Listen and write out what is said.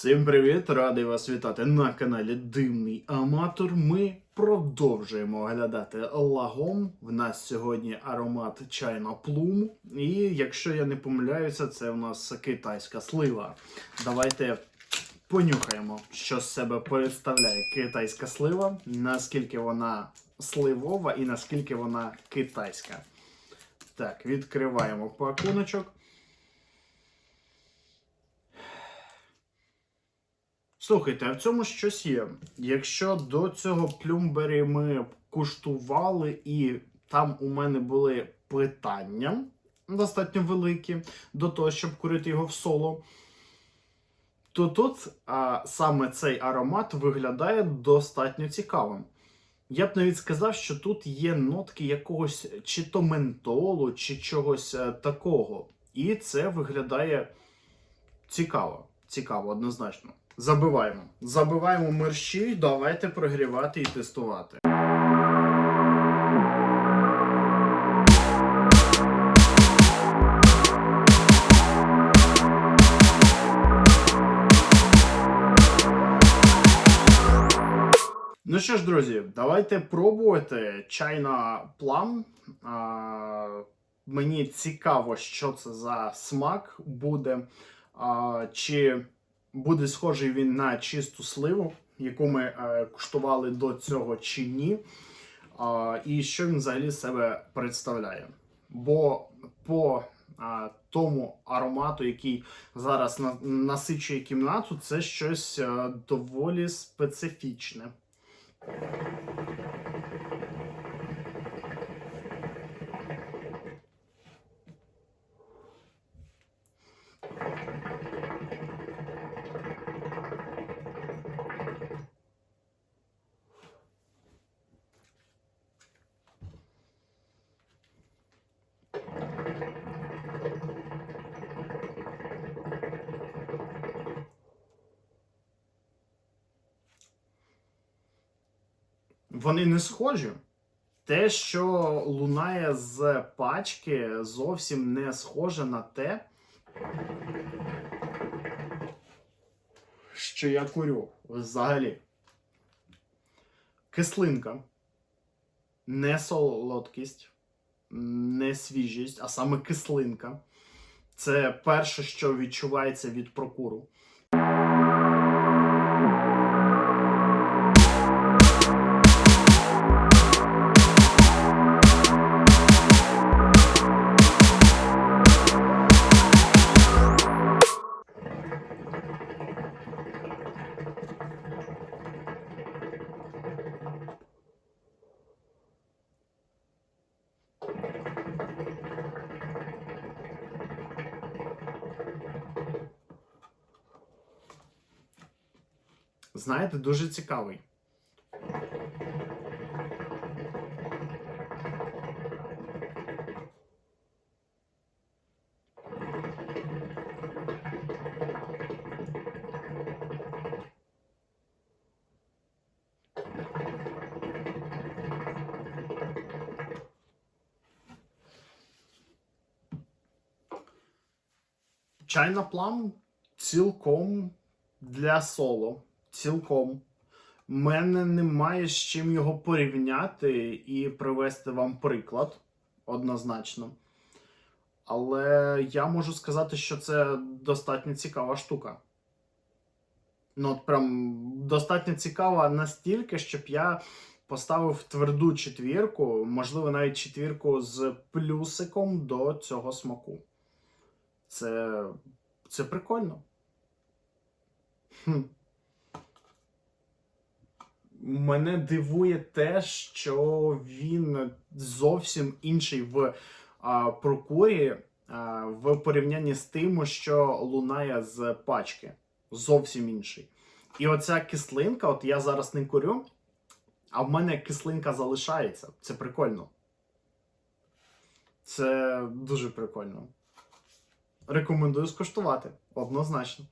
Всім привіт! Радий вас вітати на каналі Димний Аматор. Ми продовжуємо оглядати лагом. В нас сьогодні аромат чайна плум. І якщо я не помиляюся, це в нас китайська слива. Давайте понюхаємо, що з себе представляє китайська слива, наскільки вона сливова і наскільки вона китайська. Так, відкриваємо пакуночок. Слухайте, а в цьому щось є. Якщо до цього плюмбері ми куштували, і там у мене були питання достатньо великі до того, щоб курити його в соло, то тут а, саме цей аромат виглядає достатньо цікавим. Я б навіть сказав, що тут є нотки якогось чи то ментолу, чи чогось е, такого. І це виглядає цікаво. Цікаво, однозначно. Забиваємо. Забиваємо мерщі, давайте прогрівати і тестувати. Ну що ж, друзі, давайте пробувати чайна плам. Мені цікаво, що це за смак буде. А, чи буде схожий він на чисту сливу, яку ми е, куштували до цього чи ні. І що він взагалі себе представляє. Бо по тому аромату, який зараз на, насичує кімнату, це щось е, доволі специфічне. Вони не схожі. Те, що лунає з пачки, зовсім не схоже на те, що я курю взагалі. Кислинка, не солодкість, не свіжість, а саме кислинка. Це перше, що відчувається від прокуру. Знаєте, дуже цікавий. Чайна плам цілком для соло. Цілком. Мене немає з чим його порівняти і привести вам приклад однозначно. Але я можу сказати, що це достатньо цікава штука. Ну, от прям достатньо цікава настільки, щоб я поставив тверду четвірку, можливо, навіть четвірку з плюсиком до цього смаку. Це, це прикольно. Хм. Мене дивує те, що він зовсім інший в а, прокурі а, в порівнянні з тим, що лунає з пачки. Зовсім інший. І оця кислинка, от я зараз не курю, а в мене кислинка залишається. Це прикольно. Це дуже прикольно. Рекомендую скуштувати однозначно.